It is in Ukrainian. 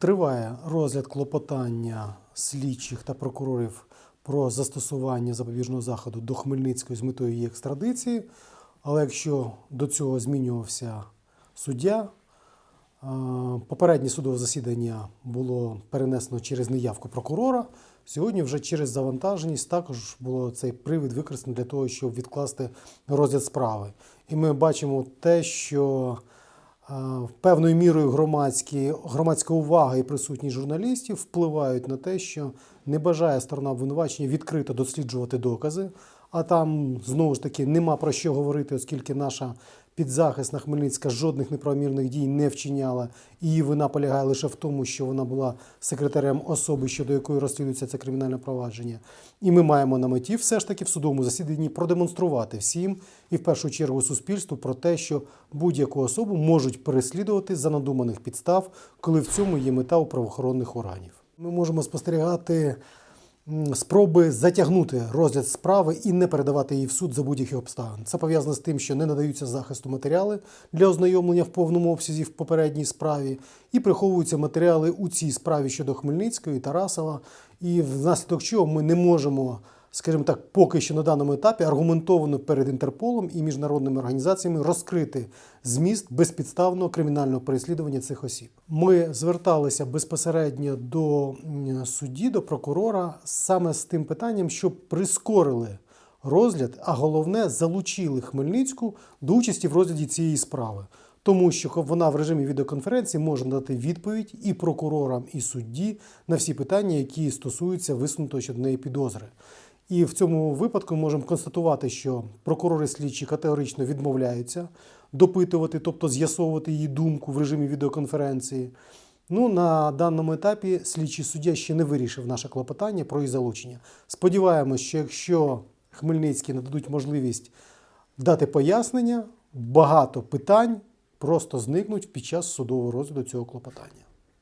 Триває розгляд клопотання слідчих та прокурорів про застосування запобіжного заходу до Хмельницької з метою її екстрадиції. Але якщо до цього змінювався суддя, е, попереднє судове засідання було перенесено через неявку прокурора. Сьогодні вже через завантаженість також було цей привід використаний для того, щоб відкласти розгляд справи. І ми бачимо те, що певною мірою громадські, громадська увага і присутність журналістів впливають на те, що не бажає сторона обвинувачення відкрито досліджувати докази, а там знову ж таки нема про що говорити, оскільки наша підзахисна Хмельницька жодних неправомірних дій не вчиняла. і Її вина полягає лише в тому, що вона була секретарем особи, щодо якої розслідується це кримінальне провадження. І ми маємо на меті все ж таки в судовому засіданні продемонструвати всім і в першу чергу суспільству про те, що будь-яку особу можуть переслідувати за надуманих підстав, коли в цьому є мета у правоохоронних органів. Ми можемо спостерігати спроби затягнути розгляд справи і не передавати її в суд за будь-яких обставин. Це пов'язано з тим, що не надаються захисту матеріали для ознайомлення в повному обсязі в попередній справі, і приховуються матеріали у цій справі щодо Хмельницької, Тарасова, і внаслідок чого ми не можемо. Скажімо так, поки що на даному етапі аргументовано перед Інтерполом і міжнародними організаціями розкрити зміст безпідставного кримінального переслідування цих осіб. Ми зверталися безпосередньо до судді, до прокурора саме з тим питанням, щоб прискорили розгляд, а головне залучили Хмельницьку до участі в розгляді цієї справи. Тому що вона в режимі відеоконференції може надати відповідь і прокурорам, і судді на всі питання, які стосуються висунутої щодо неї підозри. І в цьому випадку ми можемо констатувати, що прокурори слідчі категорично відмовляються допитувати, тобто з'ясовувати її думку в режимі відеоконференції. Ну, на даному етапі слідчий суддя ще не вирішив наше клопотання про її залучення. Сподіваємось, що якщо Хмельницький нададуть можливість дати пояснення, багато питань просто зникнуть під час судового розгляду цього клопотання.